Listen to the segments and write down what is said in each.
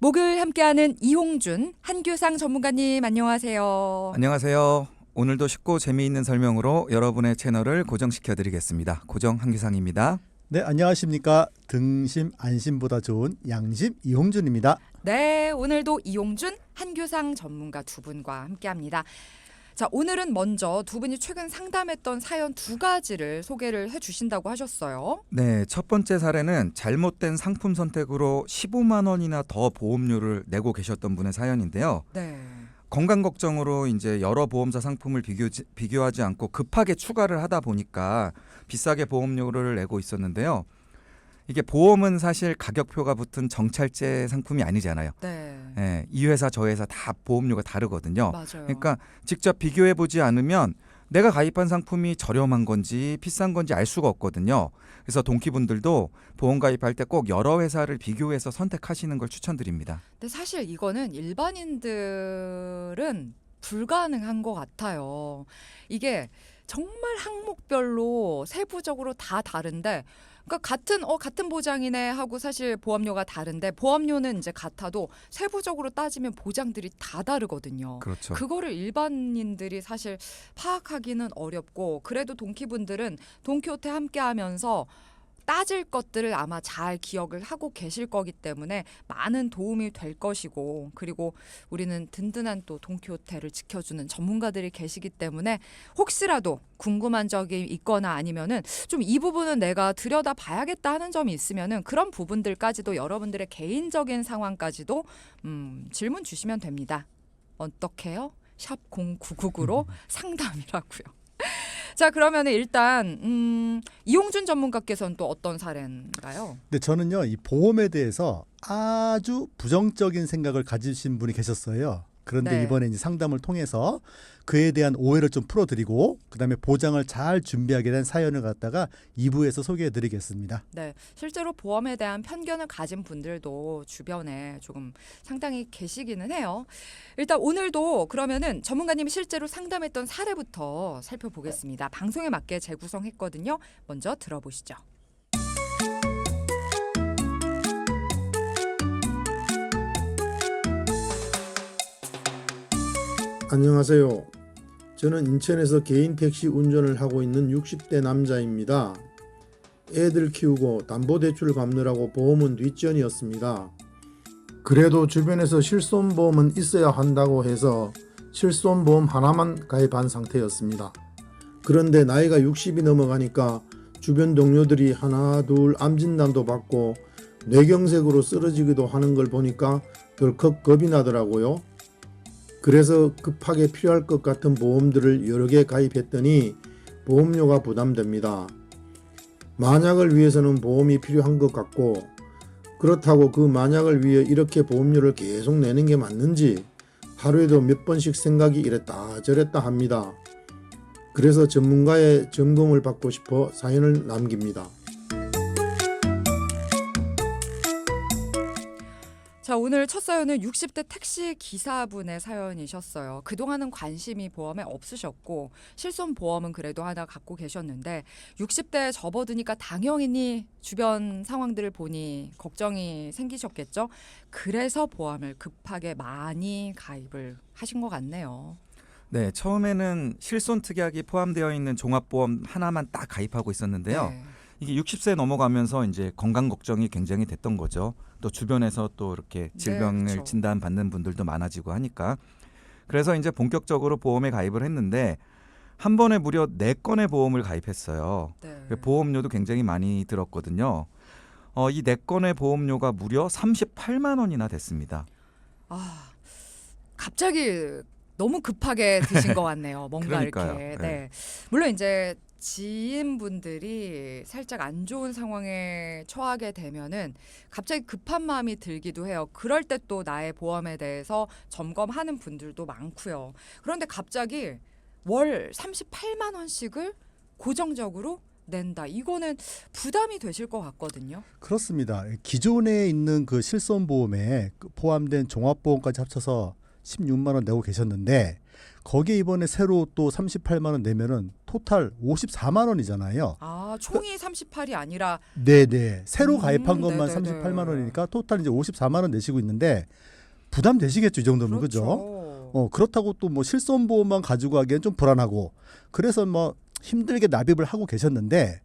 목을 함께하는 이홍준 한교상 전문가님 안녕하세요. 안녕하세요. 오늘도 쉽고 재미있는 설명으로 여러분의 채널을 고정시켜 드리겠습니다. 고정 한규상입니다. 네, 안녕하십니까. 등심 안심보다 좋은 양심 이홍준입니다. 네, 오늘도 이홍준 한교상 전문가 두 분과 함께합니다. 자, 오늘은 먼저 두 분이 최근 상담했던 사연 두 가지를 소개를 해 주신다고 하셨어요. 네, 첫 번째 사례는 잘못된 상품 선택으로 15만 원이나 더 보험료를 내고 계셨던 분의 사연인데요. 네. 건강 걱정으로 이제 여러 보험사 상품을 비교, 비교하지 않고 급하게 추가를 하다 보니까 비싸게 보험료를 내고 있었는데요. 이게 보험은 사실 가격표가 붙은 정찰제 상품이 아니잖아요. 네. 예, 이 회사 저 회사 다 보험료가 다르거든요. 맞아요. 그러니까 직접 비교해 보지 않으면 내가 가입한 상품이 저렴한 건지 비싼 건지 알 수가 없거든요. 그래서 동키분들도 보험 가입할 때 꼭 여러 회사를 비교해서 선택하시는 걸 추천드립니다. 근데 사실 이거는 일반인들은 불가능한 것 같아요. 이게 정말 항목별로 세부적으로 다 다른데, 그러니까 같은 어 같은 보장이네 하고 사실 보험료가 다른데 보험료는 이제 같아도 세부적으로 따지면 보장들이 다 다르거든요. 그렇죠. 그거를 일반인들이 사실 파악하기는 어렵고 그래도 동키분들은 동키호테 함께하면서 따질 것들을 아마 잘 기억을 하고 계실 거기 때문에 많은 도움이 될 것이고 그리고 우리는 든든한 또 동키호테를 지켜주는 전문가들이 계시기 때문에 혹시라도 궁금한 적이 있거나 아니면은 좀 이 부분은 내가 들여다 봐야겠다 하는 점이 있으면은 그런 부분들까지도 여러분들의 개인적인 상황까지도 음, 질문 주시면 됩니다. 어떻게요? 샵 0999로 상담이라고요. 자 그러면 일단 음, 이용준 전문가께서는 또 어떤 사례인가요? 근데 저는요, 이 보험에 대해서 아주 부정적인 생각을 가지신 분이 계셨어요. 그런데 네. 이번에 이제 상담을 통해서 그에 대한 오해를 좀 풀어드리고 그다음에 보장을 잘 준비하게 된 사연을 갖다가 2부에서 소개해드리겠습니다. 네, 실제로 보험에 대한 편견을 가진 분들도 주변에 조금 상당히 계시기는 해요. 일단 오늘도 그러면은 전문가님이 실제로 상담했던 사례부터 살펴보겠습니다. 방송에 맞게 재구성했거든요. 먼저 들어보시죠. 안녕하세요. 저는 인천에서 개인 택시 운전을 하고 있는 60대 남자입니다. 애들 키우고 담보대출 갚느라고 보험은 뒷전이었습니다. 그래도 주변에서 실손보험은 있어야 한다고 해서 실손보험 하나만 가입한 상태였습니다. 그런데 나이가 60이 넘어가니까 주변 동료들이 하나 둘 암진단도 받고 뇌경색으로 쓰러지기도 하는 걸 보니까 덜컥 겁이 나더라고요. 그래서 급하게 필요할 것 같은 보험들을 여러 개 가입했더니 보험료가 부담됩니다. 만약을 위해서는 보험이 필요한 것 같고 그렇다고 그 만약을 위해 이렇게 보험료를 계속 내는 게 맞는지 하루에도 몇 번씩 생각이 이랬다 저랬다 합니다. 그래서 전문가의 점검을 받고 싶어 사연을 남깁니다. 자, 오늘 첫 사연은 60대 택시 기사분의 사연이셨어요. 그동안은 관심이 보험에 없으셨고 실손 보험은 그래도 하나 갖고 계셨는데 60대에 접어드니까 당연히 주변 상황들을 보니 걱정이 생기셨겠죠. 그래서 보험을 급하게 많이 가입을 하신 것 같네요. 네, 처음에는 실손 특약이 포함되어 있는 종합보험 하나만 딱 가입하고 있었는데요. 네. 이게 60세 넘어가면서 이제 건강 걱정이 굉장히 됐던 거죠. 또 주변에서 또 이렇게 질병을 그렇죠. 진단 받는 분들도 많아지고 하니까 그래서 이제 본격적으로 보험에 가입을 했는데 한 번에 무려 네 건의 보험을 가입했어요. 네. 그 보험료도 굉장히 많이 들었거든요. 어, 이 네 건의 보험료가 무려 38만 원이나 됐습니다. 아, 갑자기 너무 급하게 드신 것 같네요. 뭔가 그러니까요. 이렇게. 네. 네. 물론 이제 지인분들이 살짝 안 좋은 상황에 처하게 되면은 갑자기 급한 마음이 들기도 해요. 그럴 때 또 나의 보험에 대해서 점검하는 분들도 많고요. 그런데 갑자기 월 38만 원씩을 고정적으로 낸다. 이거는 부담이 되실 것 같거든요. 그렇습니다. 기존에 있는 그 실손보험에 그 포함된 종합보험까지 합쳐서 16만 원 내고 계셨는데 거기에 이번에 새로 또 38만 원 내면은 토탈 54만 원이잖아요. 아 총이 38이 아니라 네, 네. 새로 음, 가입한 것만 네네네. 38만 원이니까 토탈 이제 54만 원 내시고 있는데 부담 되시겠죠, 이 정도면 그렇죠. 그죠? 어, 그렇다고 또 뭐 실손 보험만 가지고 하기엔 좀 불안하고 그래서 뭐 힘들게 납입을 하고 계셨는데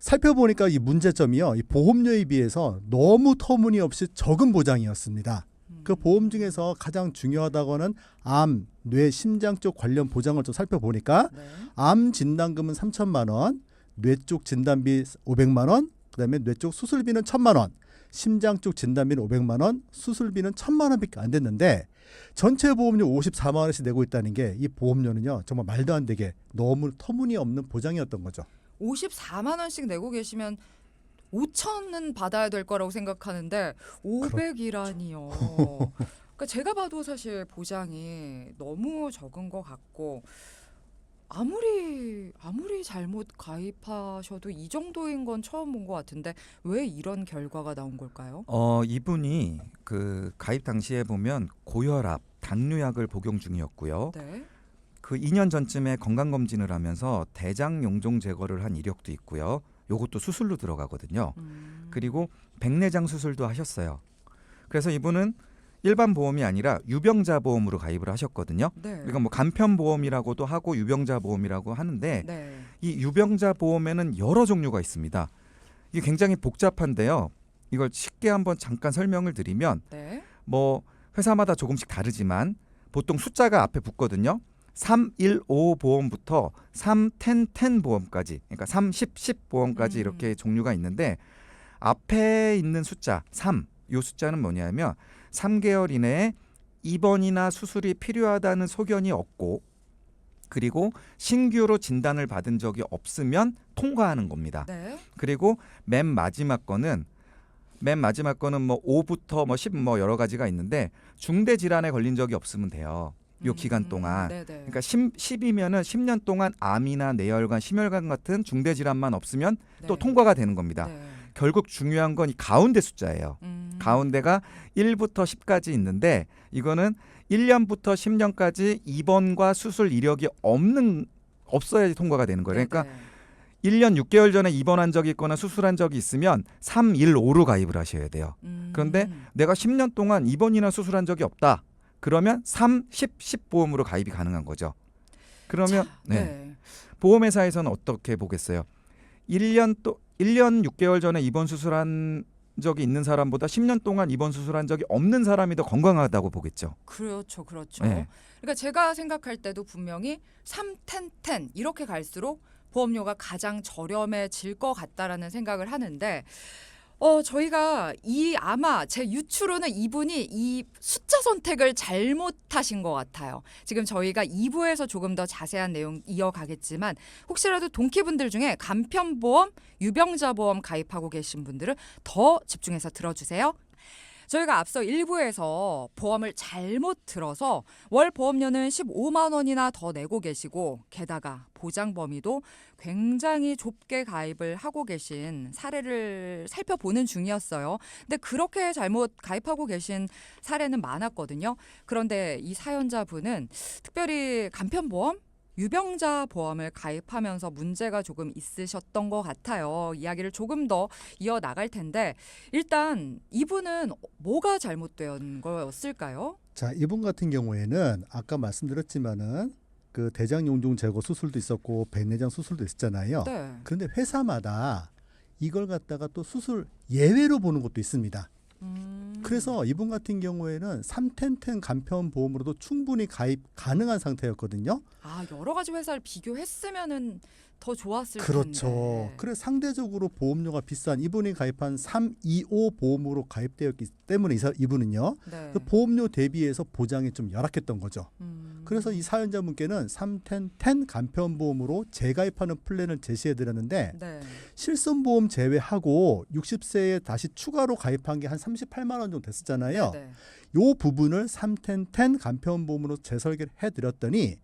살펴보니까 이 문제점이요. 이 보험료에 비해서 너무 터무니없이 적은 보장이었습니다. 음. 그 보험 중에서 가장 중요하다고는 암, 뇌, 심장 쪽 관련 보장을 좀 살펴보니까 네. 암 진단금은 3천만 원, 뇌 쪽 진단비 500만 원, 그다음에 뇌 쪽 수술비는 1천만 원, 심장 쪽 진단비는 500만 원, 수술비는 1천만 원밖에 안 됐는데 전체 보험료 54만 원씩 내고 있다는 게 이 보험료는요 정말 말도 안 되게 너무 터무니없는 보장이었던 거죠. 54만 원씩 내고 계시면 5천은 받아야 될 거라고 생각하는데 500이라니요. 그러니까 제가 봐도 사실 보장이 너무 적은 것 같고 아무리 아무리 잘못 가입하셔도 이 정도인 건 처음 본 것 같은데 왜 이런 결과가 나온 걸까요? 어, 이분이 그 가입 당시에 보면 고혈압, 당뇨약을 복용 중이었고요. 네. 그 2년 전쯤에 건강 검진을 하면서 대장 용종 제거를 한 이력도 있고요. 요것도 수술로 들어가거든요. 음. 그리고 백내장 수술도 하셨어요. 그래서 이분은 일반 보험이 아니라 유병자 보험으로 가입을 하셨거든요. 네. 그러니까 뭐 간편 보험이라고도 하고 유병자 보험이라고 하는데 네. 이 유병자 보험에는 여러 종류가 있습니다. 이게 굉장히 복잡한데요. 이걸 쉽게 한번 잠깐 설명을 드리면 네. 뭐 회사마다 조금씩 다르지만 보통 숫자가 앞에 붙거든요. 315 보험부터 31010 보험까지 그러니까 3, 10, 10 보험까지 음. 이렇게 종류가 있는데 앞에 있는 숫자 3, 요 숫자는 뭐냐면 3개월 이내에 입원이나 수술이 필요하다는 소견이 없고 그리고 신규로 진단을 받은 적이 없으면 통과하는 겁니다. 네. 그리고 맨 마지막 거는 맨 마지막 거는 뭐 5부터 뭐 10 뭐 여러 가지가 있는데 중대 질환에 걸린 적이 없으면 돼요. 요 음, 기간 동안. 네네. 그러니까 10, 10이면은 10년 동안 암이나 뇌혈관, 심혈관 같은 중대 질환만 없으면 또 네. 통과가 되는 겁니다. 네. 결국 중요한 건 이 가운데 숫자예요. 음. 가운데가 1부터 10까지 있는데 이거는 1년부터 10년까지 입원과 수술 이력이 없는 없어야지 통과가 되는 거예요. 그러니까 네네. 1년 6개월 전에 입원한 적이 있거나 수술한 적이 있으면 315로 가입을 하셔야 돼요. 음. 그런데 내가 10년 동안 입원이나 수술한 적이 없다. 그러면 3, 10, 10 보험으로 가입이 가능한 거죠. 그러면 자, 네. 네. 보험회사에서는 어떻게 보겠어요? 1년 또 1년 6개월 전에 입원 수술한 적이 있는 사람보다 10년 동안 입원 수술한 적이 없는 사람이 더 건강하다고 보겠죠. 그렇죠, 그렇죠. 네. 그러니까 제가 생각할 때도 분명히 3, 10, 10 이렇게 갈수록 보험료가 가장 저렴해질 것 같다라는 생각을 하는데 어 저희가 이 아마 제 유추로는 이분이 이 숫자 선택을 잘못하신 것 같아요. 지금 저희가 2부에서 조금 더 자세한 내용 이어가겠지만 혹시라도 동키분들 중에 간편보험, 유병자보험 가입하고 계신 분들은 더 집중해서 들어주세요. 저희가 앞서 1부에서 보험을 잘못 들어서 월 보험료는 15만 원이나 더 내고 계시고 게다가 보장 범위도 굉장히 좁게 가입을 하고 계신 사례를 살펴보는 중이었어요. 근데 그렇게 잘못 가입하고 계신 사례는 많았거든요. 그런데 이 사연자분은 특별히 간편보험 유병자 보험을 가입하면서 문제가 조금 있으셨던 것 같아요. 이야기를 조금 더 이어 나갈 텐데 일단 이분은 뭐가 잘못된 거였을까요? 자, 이분 같은 경우에는 아까 말씀드렸지만은 그 대장 용종 제거 수술도 있었고 백내장 수술도 있었잖아요. 네. 그런데 회사마다 이걸 갖다가 또 수술 예외로 보는 것도 있습니다. 음. 그래서 이분 같은 경우에는 3텐텐 간편 보험으로도 충분히 가입 가능한 상태였거든요. 아 여러 가지 회사를 비교했으면은 더 좋았을 그렇죠. 텐데. 그래서 상대적으로 보험료가 비싼 이분이 가입한 325 보험으로 가입되었기 때문에 이 사- 이분은요. 네. 그 보험료 대비해서 보장이 좀 열악했던 거죠. 음. 그래서 이 사연자분께는 3텐텐 간편보험으로 재가입하는 플랜을 제시해 드렸는데 네. 실손보험 제외하고 60세에 다시 추가로 가입한 게 한 38만 원 정도 됐었잖아요. 네. 요 부분을 3텐텐 간편보험으로 재설계를 해 드렸더니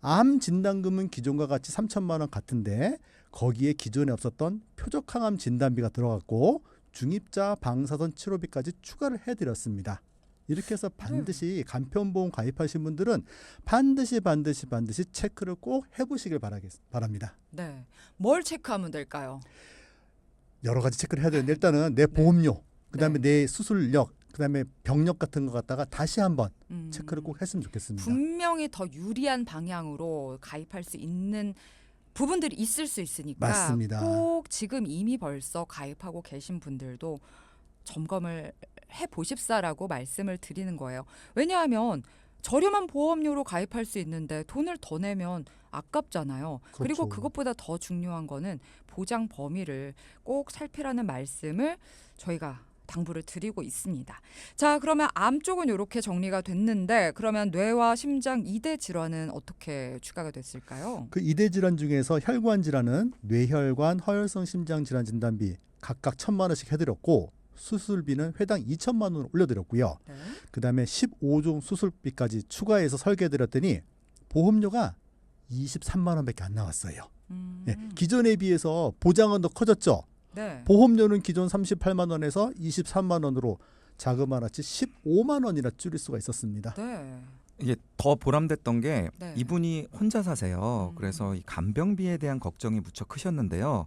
암 진단금은 기존과 같이 3천만 원 같은데 거기에 기존에 없었던 표적항암 진단비가 들어갔고 중입자 방사선 치료비까지 추가를 해드렸습니다. 이렇게 해서 반드시 간편보험 가입하신 분들은 반드시 반드시 반드시 체크를 꼭 해보시길 바라겠, 바랍니다. 네. 뭘 체크하면 될까요? 여러 가지 체크를 해야 되는데 일단은 내 보험료, 그다음에 네. 내 수술력, 그다음에 병력 같은 거 갖다가 다시 한번 음. 체크를 꼭 했으면 좋겠습니다. 분명히 더 유리한 방향으로 가입할 수 있는 부분들이 있을 수 있으니까 맞습니다. 꼭 지금 이미 벌써 가입하고 계신 분들도 점검을 해 보십사라고 말씀을 드리는 거예요. 왜냐하면 저렴한 보험료로 가입할 수 있는데 돈을 더 내면 아깝잖아요. 그리고 그렇죠. 그것보다 더 중요한 거는 보장 범위를 꼭 살피라는 말씀을 저희가 당부를 드리고 있습니다. 자, 그러면 암 쪽은 이렇게 정리가 됐는데 그러면 뇌와 심장 이대 질환은 어떻게 추가가 됐을까요? 그 이대 질환 중에서 혈관 질환은 뇌혈관, 허혈성 심장 질환 진단비 각각 천만 원씩 해드렸고 수술비는 회당 2천만 원 올려드렸고요. 네. 그다음에 15종 수술비까지 추가해서 설계해드렸더니 보험료가 23만 원밖에 안 나왔어요. 음, 예, 기존에 비해서 보장은 더 커졌죠. 네. 보험료는 기존 38만 원에서 23만 원으로 자그마치 15만 원이나 줄일 수가 있었습니다. 네. 이게 더 보람됐던 게 네. 이분이 혼자 사세요. 음. 그래서 이 간병비에 대한 걱정이 무척 크셨는데요.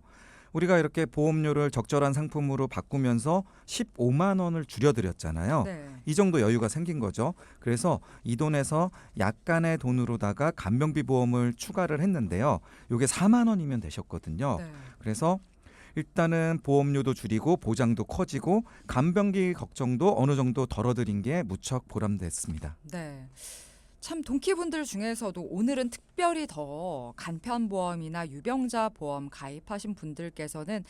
우리가 이렇게 보험료를 적절한 상품으로 바꾸면서 15만 원을 줄여드렸잖아요. 네. 이 정도 여유가 생긴 거죠. 그래서 이 돈에서 약간의 돈으로다가 간병비 보험을 추가를 했는데요. 요게 4만 원이면 되셨거든요. 네. 그래서 일단은 보험료도 줄이고 보장도 커지고 간병비 걱정도 어느 정도 덜어드린 게 무척 보람됐습니다. 네. 참 동키분들 중에서도 오늘은 특별히 더 간편보험이나 유병자 보험 가입하신 분들께서는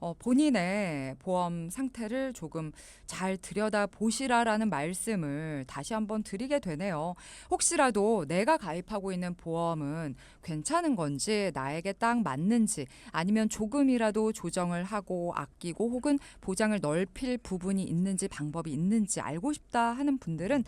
어, 본인의 보험 상태를 조금 잘 들여다 보시라라는 말씀을 다시 한번 드리게 되네요. 혹시라도 내가 가입하고 있는 보험은 괜찮은 건지 나에게 딱 맞는지 아니면 조금이라도 조정을 하고 아끼고 혹은 보장을 넓힐 부분이 있는지 방법이 있는지 알고 싶다 하는 분들은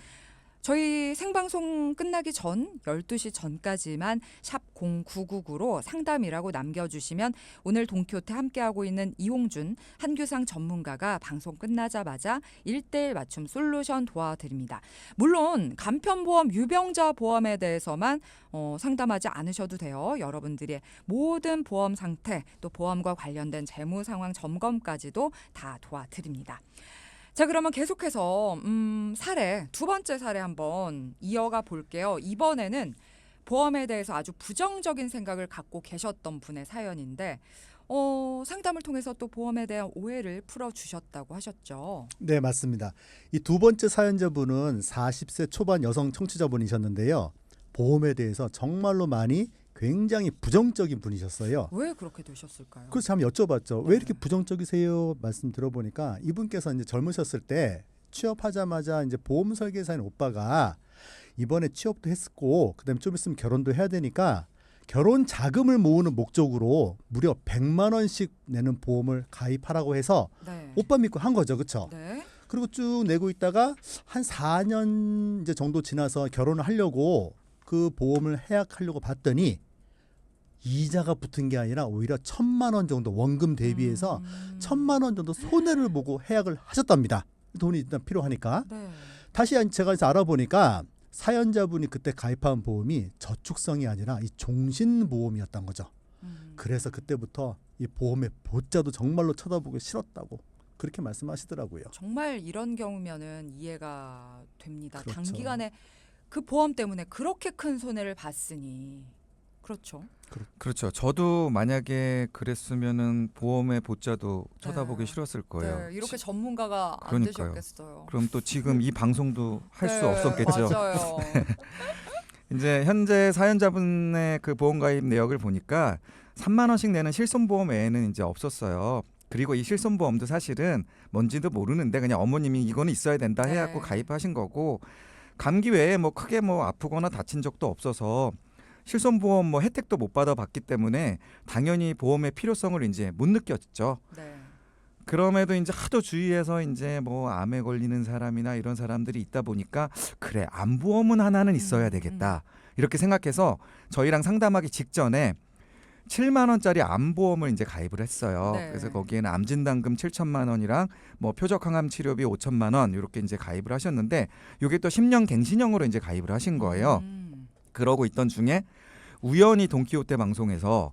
저희 생방송 끝나기 전 12시 전까지만 샵 0999로 상담이라고 남겨주시면 오늘 동키호테 함께하고 있는 이홍준 한규상 전문가가 방송 끝나자마자 일대일 맞춤 솔루션 도와드립니다. 물론 간편보험 유병자 보험에 대해서만 어, 상담하지 않으셔도 돼요. 여러분들의 모든 보험 상태 또 보험과 관련된 재무 상황 점검까지도 다 도와드립니다. 자 그러면 계속해서 음, 사례 두 번째 사례 한번 이어가 볼게요. 이번에는 보험에 대해서 아주 부정적인 생각을 갖고 계셨던 분의 사연인데 어, 상담을 통해서 또 보험에 대한 오해를 풀어 주셨다고 하셨죠. 네, 맞습니다. 이 두 번째 사연자분은 40세 초반 여성 청취자분이셨는데요. 보험에 대해서 정말로 많이 굉장히 부정적인 분이셨어요. 왜 그렇게 되셨을까요? 그래서 한번 여쭤봤죠. 왜 이렇게 부정적이세요? 말씀 들어보니까 이분께서 이제 젊으셨을 때 취업하자마자 이제 보험 설계사인 오빠가 이번에 취업도 했었고 그다음에 좀 있으면 결혼도 해야 되니까 결혼 자금을 모으는 목적으로 무려 100만 원씩 내는 보험을 가입하라고 해서 네. 오빠 믿고 한 거죠. 그렇죠? 네. 그리고 쭉 내고 있다가 한 4년 이제 정도 지나서 결혼을 하려고 그 보험을 해약하려고 봤더니 이자가 붙은 게 아니라 오히려 천만 원 정도 원금 대비해서 음. 천만 원 정도 손해를 보고 해약을 하셨답니다. 돈이 일단 필요하니까. 네. 다시 제가 이제 알아보니까 사연자분이 그때 가입한 보험이 저축성이 아니라 이 종신보험이었던 거죠. 음. 그래서 그때부터 이 보험의 보자도 정말로 쳐다보기 싫었다고 그렇게 말씀하시더라고요. 정말 이런 경우면은 이해가 됩니다. 그렇죠. 단기간에 그 보험 때문에 그렇게 큰 손해를 봤으니 그렇죠. 그렇 죠. 저도 만약에 그랬으면은 보험의 보자도 쳐다보기 네. 싫었을 거예요. 네, 이렇게 전문가가 안 그러니까요. 되셨겠어요. 그럼 또 지금 이 방송도 할 수 네, 없었겠죠. 맞아요. 이제 현재 사연자분의 그 보험 가입 내역을 보니까 3만 원씩 내는 실손보험 외에는 이제 없었어요. 그리고 이 실손보험도 사실은 뭔지도 모르는데 그냥 어머님이 이거는 있어야 된다 해갖고 네. 가입하신 거고 감기 외에 뭐 크게 뭐 아프거나 다친 적도 없어서 실손보험 뭐 혜택도 못 받아봤기 때문에 당연히 보험의 필요성을 이제 못 느꼈죠. 네. 그럼에도 이제 하도 주위에서 이제 뭐 암에 걸리는 사람이나 이런 사람들이 있다 보니까 그래 암보험은 하나는 있어야 음, 되겠다 이렇게 생각해서 저희랑 상담하기 직전에 7만 원짜리 암보험을 이제 가입을 했어요. 네. 그래서 거기에는 암 진단금 7천만 원이랑 뭐 표적 항암 치료비 5천만 원 이렇게 이제 가입을 하셨는데 이게 또 10년 갱신형으로 이제 가입을 하신 거예요. 음. 그러고 있던 중에 우연히 돈키호테 방송에서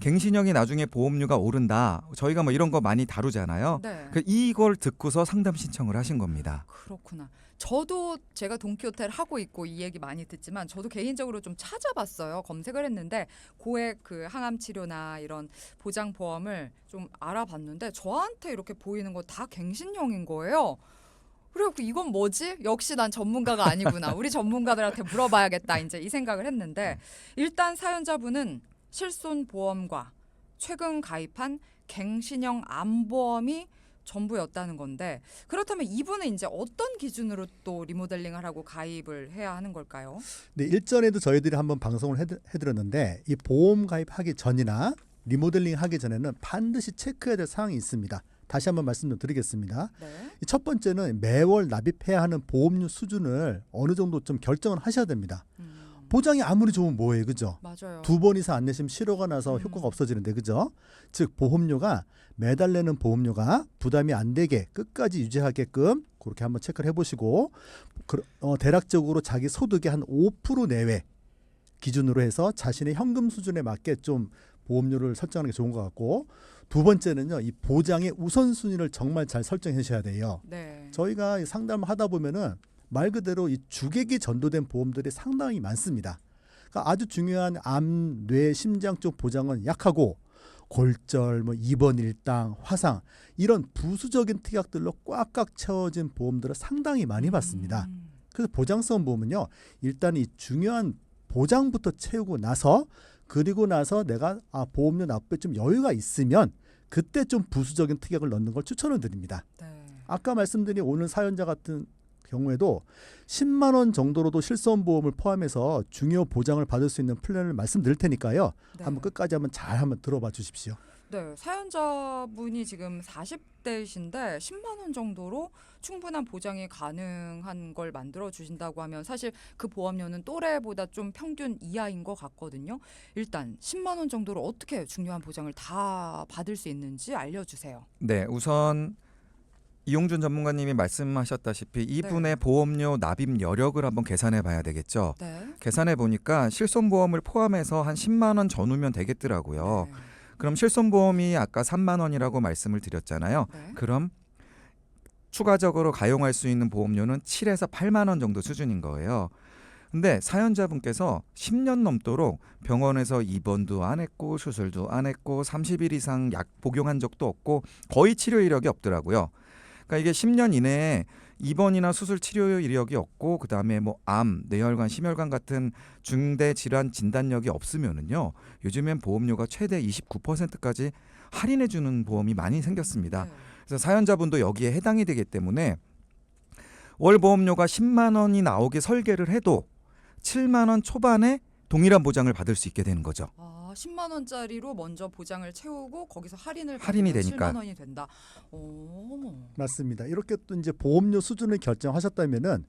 갱신형이 나중에 보험료가 오른다. 저희가 뭐 이런 거 많이 다루잖아요. 네. 그 이걸 듣고서 상담 신청을 하신 겁니다. 그렇구나. 저도 제가 동키호테를 하고 있고 이 얘기 많이 듣지만 저도 개인적으로 좀 찾아봤어요. 검색을 했는데 고액 그 항암 치료나 이런 보장 보험을 좀 알아봤는데 저한테 이렇게 보이는 거 다 갱신형인 거예요. 그래갖고 이건 뭐지? 역시 난 전문가가 아니구나. 우리 전문가들한테 물어봐야겠다. 이제 이 생각을 했는데 일단 사연자분은 실손 보험과 최근 가입한 갱신형 암보험이 전부였다는 건데 그렇다면 이분은 이제 어떤 기준으로 또 리모델링을 하고 가입을 해야 하는 걸까요? 네, 일전에도 저희들이 한번 방송을 해드, 해드렸는데 이 보험 가입하기 전이나 리모델링 하기 전에는 반드시 체크해야 될 사항이 있습니다. 다시 한번 말씀 좀 드리겠습니다. 네. 이첫 번째는 매월 납입해야 하는 보험료 수준을 어느 정도 좀 결정을 하셔야 됩니다. 음, 보장이 아무리 좋으면 뭐예요, 그죠? 맞아요. 두 번 이상 안 내시면 실효가 나서 음. 효과가 없어지는데 그죠? 즉 보험료가 매달 내는 보험료가 부담이 안 되게 끝까지 유지하게끔 그렇게 한번 체크를 해보시고 그, 어, 대략적으로 자기 소득의 한 5% 내외 기준으로 해서 자신의 현금 수준에 맞게 좀 보험료를 설정하는 게 좋은 것 같고 두 번째는요 이 보장의 우선순위를 정말 잘 설정해 주셔야 돼요. 네. 저희가 이 상담을 하다 보면은 말 그대로 이 주객이 전도된 보험들이 상당히 많습니다. 그러니까 아주 중요한 암, 뇌, 심장 쪽 보장은 약하고 골절, 뭐 입원 일당, 화상 이런 부수적인 특약들로 꽉꽉 채워진 보험들을 상당히 많이 받습니다. 음, 그래서 보장성 보험은요 일단 이 중요한 보장부터 채우고 나서 그리고 나서 내가 아 보험료 납부에 좀 여유가 있으면 그때 좀 부수적인 특약을 넣는 걸 추천을 드립니다. 네. 아까 말씀드린 오늘 사연자 같은 경우에도 10만 원 정도로도 실손 보험을 포함해서 중요 보장을 받을 수 있는 플랜을 말씀드릴 테니까요. 네. 한번 끝까지 한번 잘 한번 들어봐 주십시오. 네, 사연자분이 지금 40대이신데 10만 원 정도로 충분한 보장이 가능한 걸 만들어 주신다고 하면 사실 그 보험료는 또래보다 좀 평균 이하인 것 같거든요. 일단 10만 원 정도로 어떻게 중요한 보장을 다 받을 수 있는지 알려 주세요. 네, 우선 이용준 전문가님이 말씀하셨다시피 이분의 보험료 납입 여력을 한번 계산해 봐야 되겠죠. 네. 계산해 보니까 실손보험을 포함해서 한 10만 원 전후면 되겠더라고요. 네. 그럼 실손보험이 아까 3만 원이라고 말씀을 드렸잖아요. 네. 그럼 추가적으로 가용할 수 있는 보험료는 7에서 8만 원 정도 수준인 거예요. 근데 사연자분께서 10년 넘도록 병원에서 입원도 안 했고 수술도 안 했고 30일 이상 약 복용한 적도 없고 거의 치료 이력이 없더라고요. 그러니까 이게 10년 이내에 입원이나 수술 치료 이력이 없고 그다음에 뭐 암, 뇌혈관, 심혈관 같은 중대 질환 진단력이 없으면은요. 요즘엔 보험료가 최대 29%까지 할인해 주는 보험이 많이 생겼습니다. 네. 그래서 사연자분도 여기에 해당이 되기 때문에 월 보험료가 10만 원이 나오게 설계를 해도 7만 원 초반에 동일한 보장을 받을 수 있게 되는 거죠. 아, 10만 원짜리로 먼저 보장을 채우고 거기서 할인을 할인이 받으면 되니까. 7만 원이 된다. 오. 맞습니다. 이렇게 또 이제 보험료 수준을 결정하셨다면은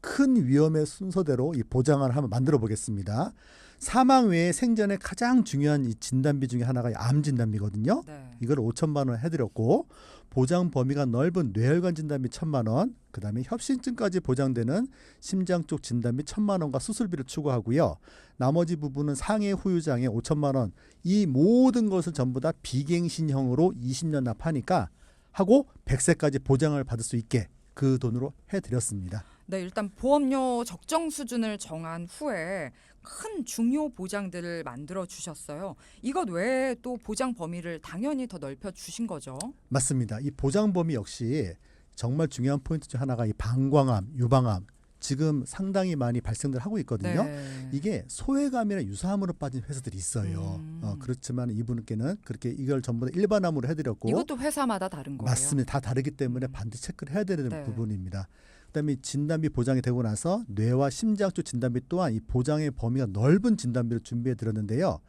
큰 위험의 순서대로 이 보장을 한번 만들어 보겠습니다. 사망 외에 생전에 가장 중요한 이 진단비 중에 하나가 이암 진단비거든요. 네. 이걸 5천만 원 해드렸고 보장 범위가 넓은 뇌혈관 진단비 천만 원, 그다음에 협심증까지 보장되는 심장 쪽 진단비 천만 원과 수술비를 추가하고요. 나머지 부분은 상해 후유장애 5천만 원. 이 모든 것을 전부 다 비갱신형으로 20년 납하니까 하고 100세까지 보장을 받을 수 있게 그 돈으로 해드렸습니다. 네, 일단 보험료 적정 수준을 정한 후에 큰 중요 보장들을 만들어 주셨어요. 이것 외에 또 보장 범위를 당연히 더 넓혀 주신 거죠. 맞습니다. 이 보장 범위 역시 정말 중요한 포인트 중 하나가 이 방광암, 유방암 지금 상당히 많이 발생들 하고 있거든요. 네. 이게 소외감이나 유사암으로 빠진 회사들이 있어요. 음. 어, 그렇지만 이분께는 그렇게 이걸 전부 다 일반암으로 해드렸고 이것도 회사마다 다른 거예요. 맞습니다. 다 다르기 때문에 음. 반드시 체크를 해야 되는 네. 부분입니다. 그다음에 진단비 보장이 되고 나서 뇌와 심장 쪽 진단비 또한 이 보장의 범위가 넓은 진단비를 준비해 드렸는데요.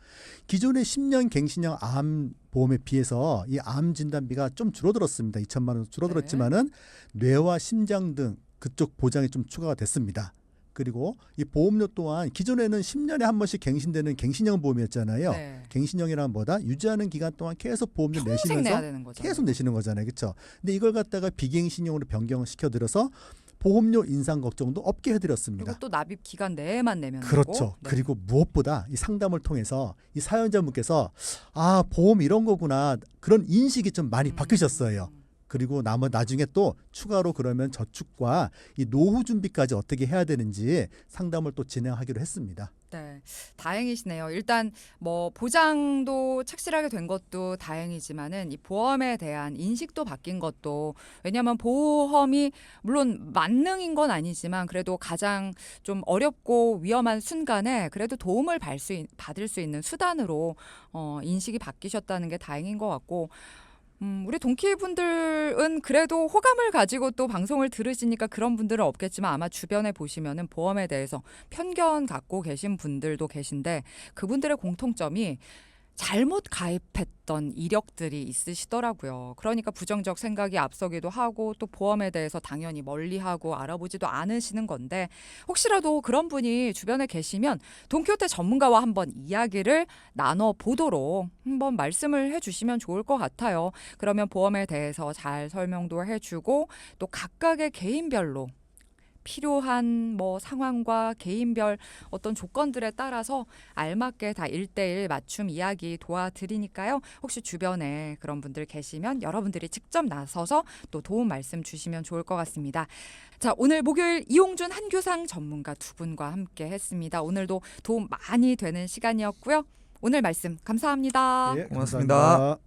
기존의 10년 갱신형 암 보험에 비해서 이 암 진단비가 좀 줄어들었습니다. 2천만 원 줄어들었지만은 뇌와 심장 등 그쪽 보장이 좀 추가가 됐습니다. 그리고 이 보험료 또한 기존에는 10년에 한 번씩 갱신되는 갱신형 보험이었잖아요. 네. 갱신형이란 뭐다? 유지하는 기간 동안 계속 보험료 내시면서. 계속 내시는 거잖아요. 그렇죠? 근데 이걸 갖다가 비갱신형으로 변경시켜 들어서 보험료 인상 걱정도 없게 해 드렸습니다. 그리고 또 납입 기간 내에만 내면 그렇죠. 되고. 네. 그리고 무엇보다 이 상담을 통해서 이 사연자분께서 아 보험 이런 거구나 그런 인식이 좀 많이 음. 바뀌셨어요. 그리고 남은 나중에 또 추가로 그러면 저축과 이 노후 준비까지 어떻게 해야 되는지 상담을 또 진행하기로 했습니다. 네, 다행이시네요. 일단 뭐 보장도 착실하게 된 것도 다행이지만은 이 보험에 대한 인식도 바뀐 것도 왜냐하면 보험이 물론 만능인 건 아니지만 그래도 가장 좀 어렵고 위험한 순간에 그래도 도움을 받을 수, 있는 수단으로 어, 인식이 바뀌셨다는 게 다행인 것 같고. 음, 우리 동키분들은 그래도 호감을 가지고 또 방송을 들으시니까 그런 분들은 없겠지만 아마 주변에 보시면은 보험에 대해서 편견 갖고 계신 분들도 계신데 그분들의 공통점이 잘못 가입했던 이력들이 있으시더라고요. 그러니까 부정적 생각이 앞서기도 하고 또 보험에 대해서 당연히 멀리하고 알아보지도 않으시는 건데 혹시라도 그런 분이 주변에 계시면 동키호테 전문가와 한번 이야기를 나눠 보도록 한번 말씀을 해주시면 좋을 것 같아요. 그러면 보험에 대해서 잘 설명도 해주고 또 각각의 개인별로 필요한 뭐 상황과 개인별 어떤 조건들에 따라서 알맞게 다 일대일 맞춤 이야기 도와드리니까요. 혹시 주변에 그런 분들 계시면 여러분들이 직접 나서서 또 도움 말씀 주시면 좋을 것 같습니다. 자, 오늘 목요일 이용준 한규상 전문가 두 분과 함께 했습니다. 오늘도 도움 많이 되는 시간이었고요. 오늘 말씀 감사합니다. 예, 고맙습니다. 감사합니다.